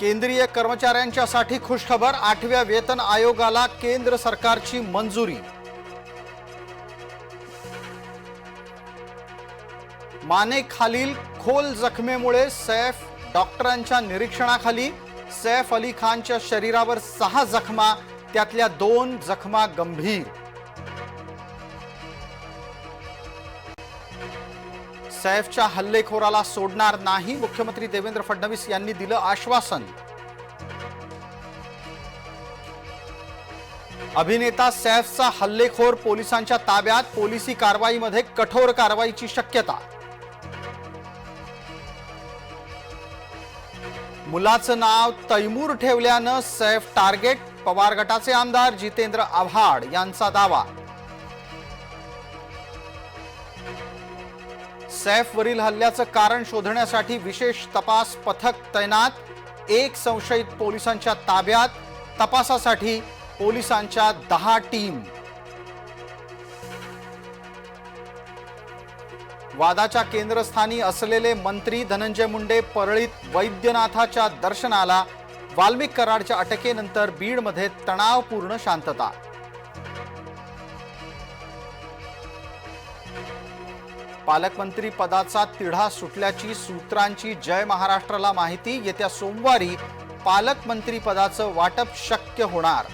केंद्रीय कर्मचाऱ्यांच्यासाठी खुशखबर. आठव्या वेतन आयोगाला केंद्र सरकारची मंजुरी. माने खालील खोल जखमेमुळे सैफ डॉक्टरांच्या निरीक्षणाखाली सैफ अली खानच्या शरीरावर सहा जखमा त्यातल्या दोन जखमा गंभीर. सैफच्या हल्लेखोराला सोडणार नाही मुख्यमंत्री देवेंद्र फडणवीस यांनी दिलं आश्वासन. अभिनेता सैफचा हल्लेखोर पोलिसांच्या ताब्यात पोलिसी कारवाईमध्ये कठोर कारवाईची शक्यता. मुलाचं नाव तैमूर ठेवल्यानं सैफ टार्गेट पवार गटाचे आमदार जितेंद्र आव्हाड यांचा दावा. सैफवरील हल्ल्याचं कारण शोधण्यासाठी विशेष तपास पथक तैनात. एक संशयित पोलिसांच्या ताब्यात. तपासासाठी पोलिसांच्या दहा टीम. वादाच्या केंद्रस्थानी असलेले मंत्री धनंजय मुंडे परळीत वैद्यनाथाच्या दर्शनाला वाल्मिक कराडच्या अटकेनंतर बीडमध्ये तणावपूर्ण शांतता. पालकमंत्री पदाचा तिढा सुटल्याची सूत्रांची जय महाराष्ट्राला माहिती. येत्या सोमवारी पालकमंत्री पदाचं वाटप शक्य होणार.